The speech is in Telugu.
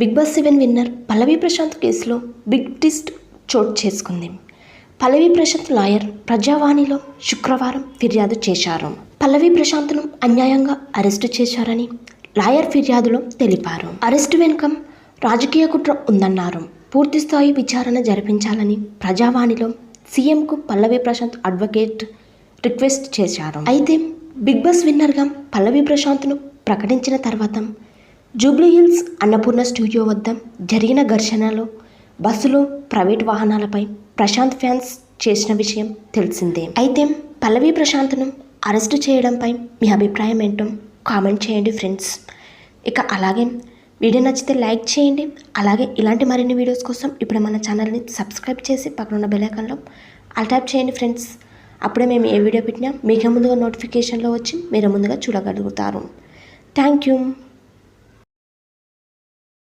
Bigg Boss seven winner Pallavi Prashanth కేసులో బిగ్ ట్విస్ట్ చోటు చేసుకుంది. పల్లవి ప్రశాంత్ లాయర్ ప్రజావాణిలో శుక్రవారం ఫిర్యాదు చేశారు. పల్లవి ప్రశాంత్ను అన్యాయంగా అరెస్టు చేశారని లాయర్ ఫిర్యాదులో తెలిపారు. అరెస్టు వెనుక రాజకీయ కుట్ర ఉందన్నారు. పూర్తిస్థాయి విచారణ జరిపించాలని ప్రజావాణిలో సీఎంకు పల్లవి ప్రశాంత్ అడ్వకేట్ రిక్వెస్ట్ చేశారు. అయితే బిగ్ బాస్ విన్నర్గా పల్లవి ప్రశాంత్ను ప్రకటించిన తర్వాత జూబ్లీహిల్స్ అన్నపూర్ణ స్టూడియో వద్ద జరిగిన ఘర్షణలో బస్సులు ప్రైవేట్ వాహనాలపై ప్రశాంత్ ఫ్యాన్స్ చేసిన విషయం తెలిసిందే. అయితే పల్లవి ప్రశాంత్ను అరెస్టు చేయడంపై మీ అభిప్రాయం ఏంటో కామెంట్ చేయండి ఫ్రెండ్స్. ఇక అలాగే వీడియో నచ్చితే లైక్ చేయండి. అలాగే ఇలాంటి మరిన్ని వీడియోస్ కోసం ఇప్పుడు మన ఛానల్ని సబ్స్క్రైబ్ చేసి పక్కన ఉన్న అల్టాప్ ట్యాప్ చేయండి ఫ్రెండ్స్. అప్పుడే మేము ఏ వీడియో పెట్టినా మీకే ముందుగా నోటిఫికేషన్లో వచ్చి మీరు ముందుగా చూడగలుగుతారు. Thank you.